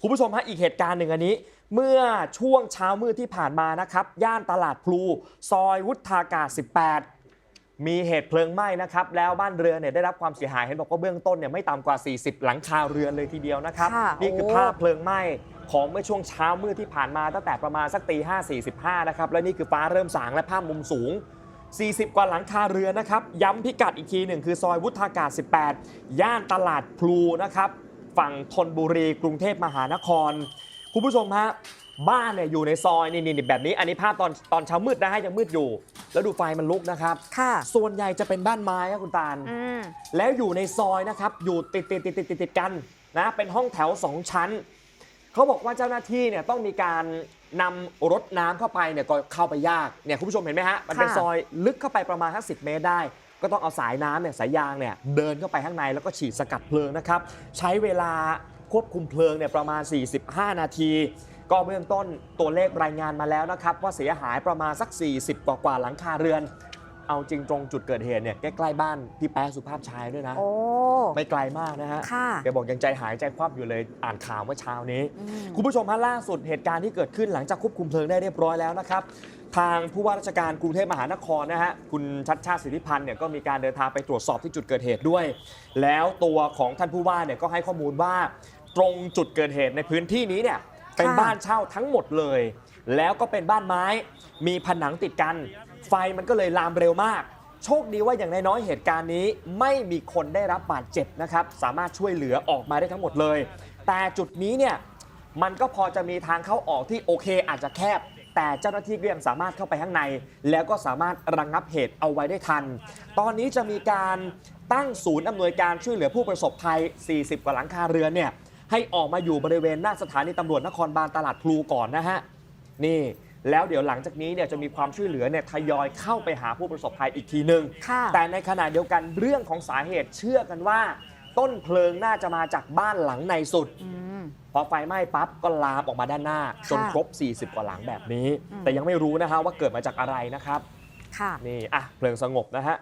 คุณผู้ชมฮะอีกเหตุการณ์หนึ่งอันนี้ เมื่อช่วงเช้ามืดที่ผ่านมานะครับ ย่านตลาดพลู ซอยวุฒากาศ 18 มีเหตุเพลิงไหม้นะครับ แล้วบ้านเรือนเนี่ยได้รับความเสียหายเห็นบอกว่าเบื้องต้นเนี่ยไม่ต่ำกว่า 40 หลังคาเรือนเลยทีเดียวนะครับ ค่ะนี่คือโอ้ ภาพเพลิงไหม้ของเมื่อช่วงเช้ามืดที่ผ่านมาตั้งแต่ประมาณสักตี5 45 นะครับ และนี่คือฟ้าเริ่มสางและภาพมุมสูง 40 กว่าหลังคาเรือนนะครับ ย้ำพิกัดอีกทีหนึ่งคือซอยวุฒากาศ 18 ย่านตลาดพลูนะครับ ฝั่งธนบุรีกรุงเทพมหานคร คุณผู้ชมฮะบ้านเนี่ยอยู่ในซอยนี่นี่แบบนี้ อันนี้ภาพตอนตอนเช้ามืดนะฮะยังมืดอยู่ แล้วดูไฟมันลุกนะครับค่ะ ส่วนใหญ่จะเป็นบ้านไม้ครับคุณตาล อืม แล้วอยู่ในซอยนะครับ อยู่ติดติดติดติดติดติดกันนะเป็นห้องแถว 2 ชั้น เขาบอกว่าเจ้าหน้าที่เนี่ยต้องมีการนำรถน้ำเข้าไปเนี่ยก็เข้าไปยากเนี่ยคุณผู้ชมเห็นไหมฮะ มันเป็นค่ะ ซอยลึกเข้าไปประมาณสักสิเมตรได้ ก็ต้องเอาสายน้ำเนี่ยสายยางเนี่ยเดินเข้าไปข้างในแล้วก็ฉีดสกัดเพลิงนะครับ ใช้เวลาควบคุมเพลิงเนี่ยประมาณ 45 นาที ก็เบื้องต้นตัวเลขรายงานมาแล้วนะครับ ว่าเสียหายประมาณสัก 40 กว่ากว่าๆหลังคาเรือน เอาจริงตรงจุดเกิดเหตุเนี่ยใกล้ๆบ้านพี่แป๊ะสุภาพชายด้วยนะ โอ้ ไม่ไกลมากนะฮะค่ะแกบอกยังใจหายใจคว่ำอยู่เลยอ่านข่าวเมื่อเช้านี้ อืม คุณผู้ชมฮะล่าสุดเหตุการณ์ที่เกิดขึ้นหลังจากควบคุมเพลิงได้เรียบร้อยแล้วนะครับ ทางผู้ว่าราชการกรุงเทพมหานครนะฮะคุณชัดชาติสิทธิพันธ์เนี่ยก็มีการเดินทางไปตรวจสอบที่จุดเกิดเหตุด้วย แล้วตัวของท่านผู้ว่าเนี่ยก็ให้ข้อมูลว่าตรงจุดเกิดเหตุในพื้นที่นี้เนี่ยเป็นบ้านเช่าทั้งหมดเลย แล้วก็เป็นบ้านไม้ มีผนังติดกัน ไฟมันก็เลยลามเร็วมาก โชคดีว่าอย่างน้อยๆเหตุการณ์นี้ไม่มีคนได้รับบาดเจ็บนะครับ สามารถช่วยเหลือออกมาได้ทั้งหมดเลย แต่จุดนี้เนี่ยมันก็พอจะมีทางเข้าออกที่โอเคอาจจะแคบ แต่เจ้าหน้าที่ก็ยังสามารถเข้าไปข้างใน แล้วก็สามารถระงงับเหตุเอาไว้ได้ทัน ตอนนี้จะมีการตั้งศูนย์อำนวยการช่วยเหลือผู้ประสบภัย 40 กว่าหลังคาเรือนเนี่ยให้ออกมาอยู่บริเวณหน้าสถานีตำรวจนครบาลตลาดพลูก่อนนะฮะนี่แล้วเดี๋ยวหลังจากนี้เนี่ยจะมีความช่วยเหลือเนี่ยทยอยเข้าไปหาผู้ประสบภัยอีกทีหนึ่งค่ะแต่ในขณะเดียวกันเรื่องของสาเหตุเชื่อกันว่า ต้นเพลิงน่าจะมาจากบ้านหลังในสุด อืมพอไฟไหม้ปั๊บก็ลามออกมาด้านหน้า จนค่ะครบ 40 กว่าหลังแบบนี้อืมแต่ยังไม่รู้นะฮะว่าเกิดมาจากอะไรนะครับ ค่ะ นี่อะเพลิงสงบนะฮะ